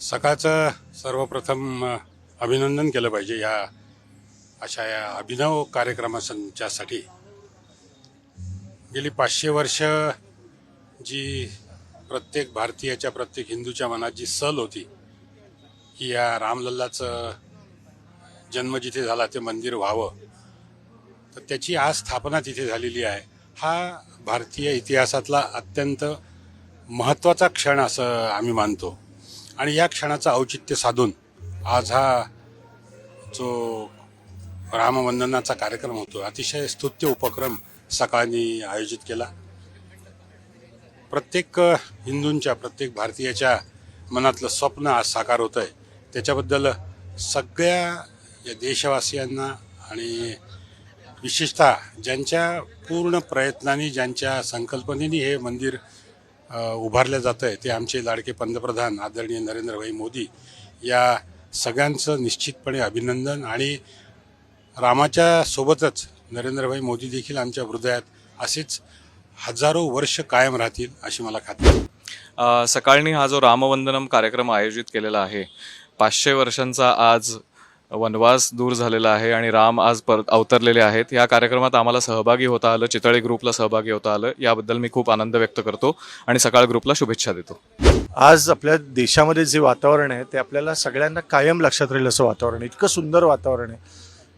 सकाळचं सर्वप्रथम अभिनंदन केलं पाहिजे या अशा या अभिनव कार्यक्रमाच्यासाठी गेली पाचशे वर्ष जी प्रत्येक भारतीयाच्या प्रत्येक हिंदूच्या मनात जी सल होती की या रामलल्लाचं जन्म जिथे झाला ते मंदिर व्हावं. तर त्याची आज स्थापना तिथे झालेली आहे. हा भारतीय इतिहासातला अत्यंत महत्त्वाचा क्षण असं आम्ही मानतो. आणि या क्षणाचं औचित्य साधून आज हा जो रामवंदनाचा कार्यक्रम होतो अतिशय स्तुत्य उपक्रम सकाळनी आयोजित केला. प्रत्येक हिंदूंच्या प्रत्येक भारतीयाच्या मनातलं स्वप्न आज साकार होतं आहे त्याच्याबद्दल सगळ्या या देशवासियांना आणि विशेषतः ज्यांच्या पूर्ण प्रयत्नांनी ज्यांच्या संकल्पनेने हे मंदिर उभारलं जातं आहे ते आमचे लाडके पंतप्रधान आदरणीय नरेंद्रभाई मोदी या सगळ्यांचं निश्चितपणे अभिनंदन आणि रामाच्या सोबतच नरेंद्रभाई मोदी देखील आमच्या हृदयात असेच हजारो वर्ष कायम राहतील अशी मला खात्री सकाळनी हा जो रामवंदनम कार्यक्रम आयोजित केलेला आहे पाचशे वर्षांचा आज वनवास दूर झालेला आहे आणि राम आज परत अवतरलेले आहेत. या कार्यक्रमात आम्हाला सहभागी होता आलं चितळे ग्रुपला सहभागी होता आलं याबद्दल मी खूप आनंद व्यक्त करतो आणि सकाळ ग्रुपला शुभेच्छा देतो. आज आपल्या देशामध्ये जे वातावरण आहे ते आपल्याला सगळ्यांना कायम लक्षात राहील असं वातावरण आहे. इतकं सुंदर वातावरण आहे.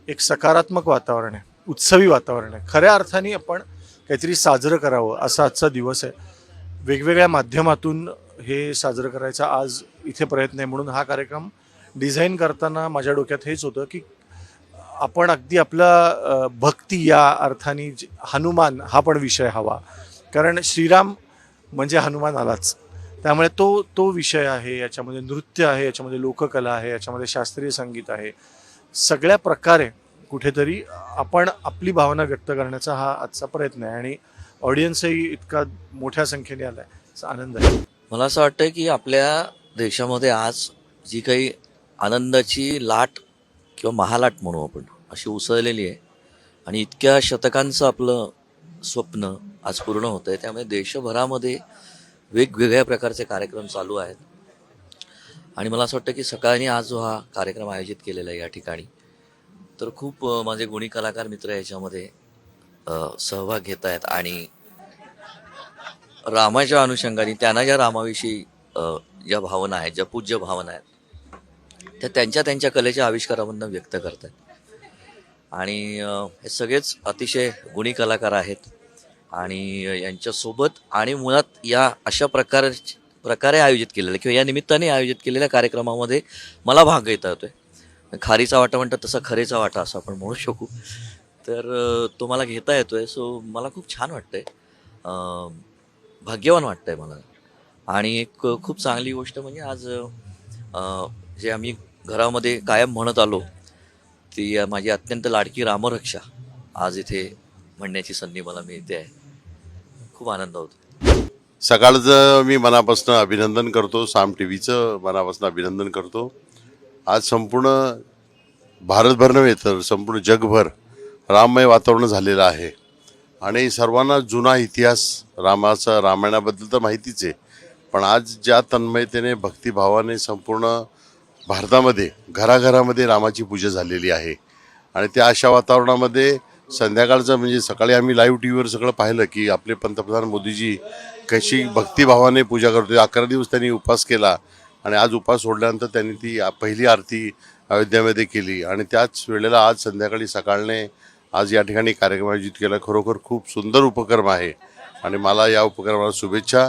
एक सकारात्मक वातावरण आहे. उत्सवी वातावरण आहे. खऱ्या अर्थाने आपण काहीतरी साजरं करावं असा आजचा दिवस आहे. वेगवेगळ्या माध्यमातून हे साजरं करायचा आज इथे प्रयत्न आहे म्हणून हा कार्यक्रम डिझाईन करताना माझ्या डोक्यात हेच होतं की आपण अगदी आपला भक्ती या अर्थाने जे- हनुमान हा पण विषय हवा. कारण श्रीराम म्हणजे हनुमान आलाच. त्यामुळे तो तो विषय आहे याच्यामध्ये नृत्य आहे याच्यामध्ये लोककला आहे याच्यामध्ये शास्त्रीय संगीत आहे. सगळ्या प्रकारे कुठेतरी आपण आपली भावना व्यक्त करण्याचा हा आजचा प्रयत्न आहे आणि ऑडियन्सही इतका मोठ्या संख्येने आला आहे आनंद आहे. मला असं वाटतं की आपल्या देशामध्ये आज जी काही आनंदाची लाट किंवा महालाट म्हणू आपण अशी उसळलेली आहे. आणि इतक्या शतकांचं आपलं स्वप्न आज पूर्ण होतं आहे त्यामुळे देशभरामध्ये वेगवेगळ्या प्रकारचे कार्यक्रम चालू आहेत. आणि मला असं वाटतं की सकाळी आज जो हा कार्यक्रम आयोजित केलेला आहे या ठिकाणी. तर खूप माझे गुणी कलाकार मित्र याच्यामध्ये सहभाग घेत आहेत. आणि रामाच्या अनुषंगाने त्यांना ज्या रामाविषयी ज्या भावना आहेत ज्या पूज्य भावना आहेत त्या त्यांच्या त्यांच्या कलेच्या आविष्कारामधून व्यक्त करतात. आणि हे सगळेच अतिशय गुणी कलाकार आहेत. आणि यांच्यासोबत आणि मुळात या अशा प्रकार प्रकारे आयोजित केलेल्या किंवा या निमित्ताने आयोजित केलेल्या कार्यक्रमामध्ये मला भाग घेता येतोय. खारीचा वाटा म्हणतात तसा खरेचा वाटा असं आपण म्हणू शकू. तर तो मला घेता येतोय. सो मला खूप छान वाटतंय. भाग्यवान वाटतंय मला. आणि एक खूप चांगली गोष्ट म्हणजे आज जे आम्ही घरामध्ये कायम म्हणत आलो ती माझी अत्यंत लाडकी रामरक्षा आज इथे म्हणण्याची संधी मला मिळते. आहे खूप आनंद होतो. सकाळचं मी मनापासून अभिनंदन करतो. साम टी व्हीचं मनापासून अभिनंदन करतो. आज संपूर्ण भारतभर नव्हे तर संपूर्ण जगभर राममय वातावरण झालेलं आहे. आणि सर्वांना जुना इतिहास रामाचा रामायणाबद्दल तर माहितीच आहे. पण आज ज्या तन्मयतेने भक्तिभावाने संपूर्ण भारतामध्ये घराघरामध्ये रामाची पूजा झालेली आहे. आणि त्या अशा वातावरणामध्ये संध्याकाळचं म्हणजे सकाळी आम्ही लाईव्ह टी व्हीवर सगळं पाहिलं की आपले पंतप्रधान मोदीजी कशी भक्तिभावाने पूजा करतो अकरा दिवस त्यांनी उपवास केला आणि आज उपवास सोडल्यानंतर त्यांनी ती पहिली आरती अयोध्यामध्ये केली. आणि त्याच वेळेला आज संध्याकाळी सकाळने आज या ठिकाणी कार्यक्रम आयोजित केला. खरोखर खूप सुंदर उपक्रम आहे. आणि मला या उपक्रमाला शुभेच्छा.